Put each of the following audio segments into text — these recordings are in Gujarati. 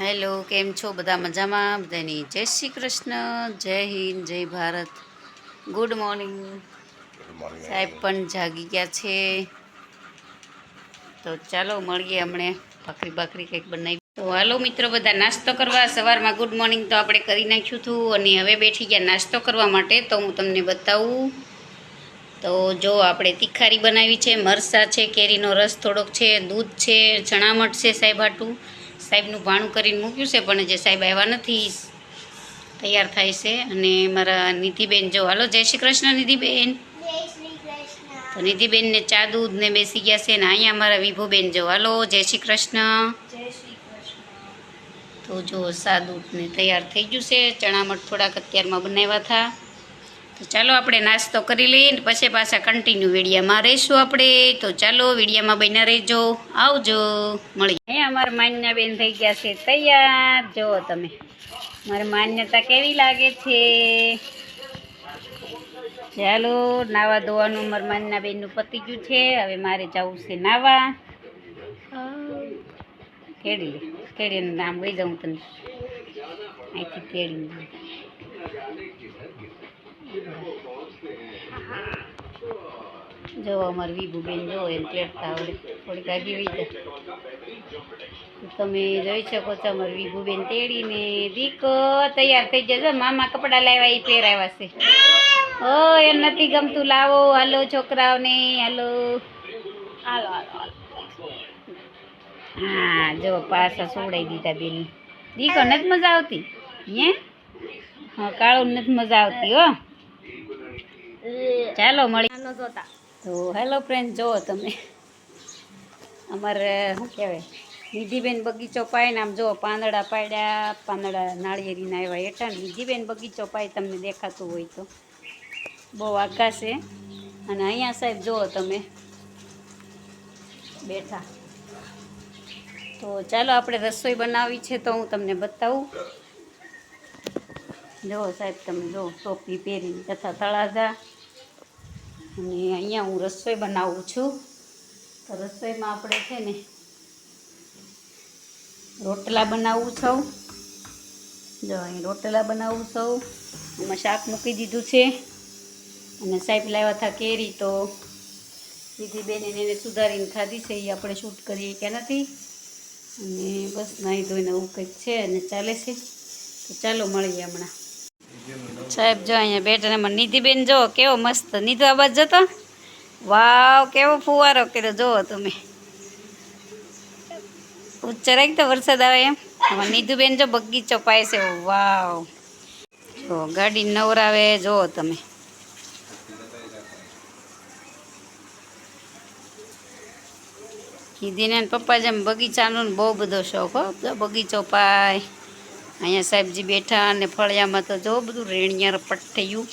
હેલો કેમ છો? બધા મજામાં? બધાની જય શ્રી કૃષ્ણ જય હિન્દ જય ભારત. Good morning. સાહેબ પણ જાગી ગયા છે. તો ચાલો મળીએ હમણે. ભાખરી ભાખરી કંઈક બનાવી. તો હાલો મિત્રો બધા નાસ્તો કરવા. સવારમાં ગુડ મોર્નિંગ તો આપણે કરી નાખ્યું હતું અને હવે બેઠી ગયા નાસ્તો કરવા માટે. તો હું તમને બતાવું. તો જો આપણે તિખારી બનાવી છે મરસા છે કેરીનો રસ થોડોક છે દૂધ છે ચણામઠ છે સાહેબ હાટું. સાહેબનું ભાણું કરીને મૂક્યું છે પણ જે સાહેબ આવ્યા નથી. તૈયાર થાય છે અને મારા નિધિબેન જો હાલો જય શ્રી કૃષ્ણ નિધિબેન. તો નિધિબેનને ચા દૂધ ને બેસી ગયા છે ને અહીંયા મારા વિભુબેન જો હાલો જય શ્રી કૃષ્ણ. તો જો સા દૂધ ને તૈયાર થઈ ગયું છે ચણામઠ થોડાક અત્યારમાં બનાવ્યા હતા. તો ચાલો આપણે નાસ્તો કરી લઈએ ને પછી પાછા કન્ટિન્યુ વિડીયામાં રહીશું આપણે. તો ચાલો વિડીયામાં બન્યા રહેજો. આવજો. મળી હે અમારા માન્યા બેન થઈ ગયા છે તૈયાર. જુઓ તમે. મારી માન્યતા કેવી લાગે છે? ચાલો નાવા ધોવાનું મારા માન્યા બેનનું પતી ગયું છે. હવે મારે જવું છે નાવા. કેળી લે. કેળીનું નામ કહી જાઉં તને. અહીંથી કેળીનું જો અમારી વિભુબેન જો એમ તેડતા આવડે થોડીક આગી વી તમે જોઈ શકો છો અમારી વિભુબેન તેડીને દીકો તૈયાર થઈ જશે મામા કપડાં લાવ્યા એ પહેરાવ્યા છે. ઓ એ નથી ગમતું. લાવો હાલો છોકરાઓને હાલો. હાલો હા જો પાછા સોડાઈ દીધા બેન દીકો નથી મજા આવતી? હે? હા કાળો નથી મજા આવતી હો. ચાલો મળી. તો હેલો ફ્રેન્ડ જુઓ તમે. અમારે શું કહેવાય નિધિબેન બગીચો પાય ને આમ જુઓ પાંદડા પાડ્યા પાંદડા નાળિયેરીના એવા હેઠા નિધિબેન બગીચો પાય તમને દેખાતું હોય તો. બહુ આકાશ છે. અને અહીંયા સાહેબ જુઓ તમે. બેઠા. તો ચાલો આપણે રસોઈ બનાવી છે તો હું તમને બતાવું. જુઓ સાહેબ તમે જુઓ ટોપી પહેરીને તથા તળાજા. અને અહીંયા હું રસોઈ બનાવું છું. તો રસોઈમાં આપણે છે ને રોટલા બનાવું છું. જો અહીં રોટલા બનાવું છું. એમાં શાક મૂકી દીધું છે. અને સાહેબ લાવ્યા હતા કેરી, તો દીદી બેન એને સુધારીને ખાધી છે. એ આપણે શૂટ કરીએ કે નથી. અને બસ નાહી ધોઈને એવું કંઈક છે અને ચાલે છે. તો ચાલો મળીએ હમણાં. સાહેબ, જો અહીંયા બેઠા એમાં નિધિબેન જો, કેવો મસ્ત. નિધુ આબાદ જતો? વાવ, કેવો ફુવારો કર્યો. જોવો તમે. ઉચ્ચર રાખ તો વરસાદ આવે એમ. આમાં નિધુબેન જો બગીચો પાય છે. વાવ. જો ગાડી નવરાવે જોવો તમે. કીધીને પપ્પા જેમ બગીચાનો બહુ બધો શોખ હો. બગીચો પાય. અહીંયા સાહેબજી બેઠા અને ફળિયામાં તો જો બધું રેણિયર પટ થયું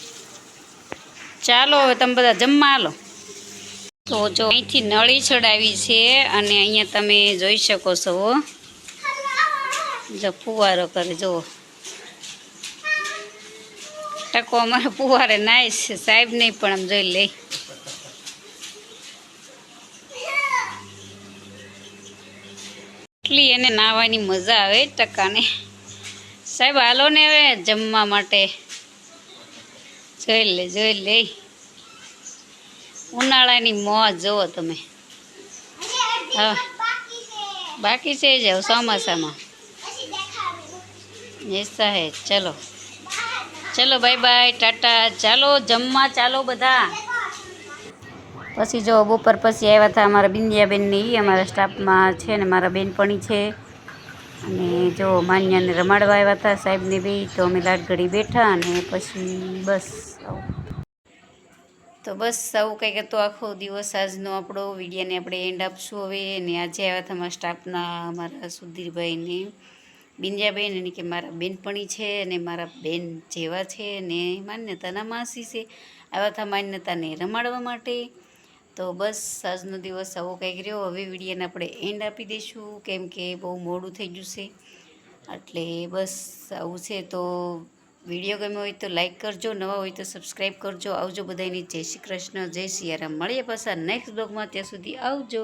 ચાલો હવે તમે બધા જમવા આલો તો જો અહીંથી નળી ચડાવી છે અને અહીંયા તમે જોઈ શકો છો જો ફુવારો કરે, જો. ટકો અમારે ફુવારે નાય છે, સાહેબ નહીં પણ આમ જોઈ લે. એટલી એને નાહવાની મજા આવે ટકાને. સાહેબ હાલો ને હવે જમવા માટે. જોઈ લે જોઈ લે. ઉનાળાની મોજ જુઓ તમે. હા. બાકી છે. જ હવે ચોમાસામાં. એસા હે ચલો. ચલો બાય બાય ટાટા. ચાલો જમવા ચાલો બધા. પછી જો બપોર પછી આવ્યા હતા અમારા બિંદિયાબેનની અમારા સ્ટાફમાં છે ને મારા બેનપણી છે. અને જો માન્યાને રમાડવા આવ્યા હતા સાહેબને બી, તો અમે લાટઘડી બેઠા અને પછી બસ તો બસ આવું કંઈક હતો આખો દિવસ આજનો આપણો વિડીયાને આપણે એન્ડ આપશું હવે. અને આજે આવ્યા હતા મારા સ્ટાફના અમારા સુધીરભાઈને, બિંજાબેન એને કે મારા બેનપણી છે અને મારા બેન જેવા છે ને માન્યતાના માસી છે. આવ્યા હતા માન્યતાને રમાડવા માટે. તો બસ આજનો દિવસ આવો કંઈક રહ્યો. હવે વિડીયોને આપણે એન્ડ આપી દઈશું. કેમ કે બહુ મોડું થઈ ગયું છે એટલે બસ આવું છે. તો વીડિયો ગમ્યો હોય તો લાઈક કરજો. નવા હોય તો સબસ્ક્રાઈબ કરજો. આવજો બધાની જય શ્રી કૃષ્ણ. જય સિયારામ. મળીએ પાછા નેક્સ્ટ બ્લોગમાં ત્યાં સુધી આવજો.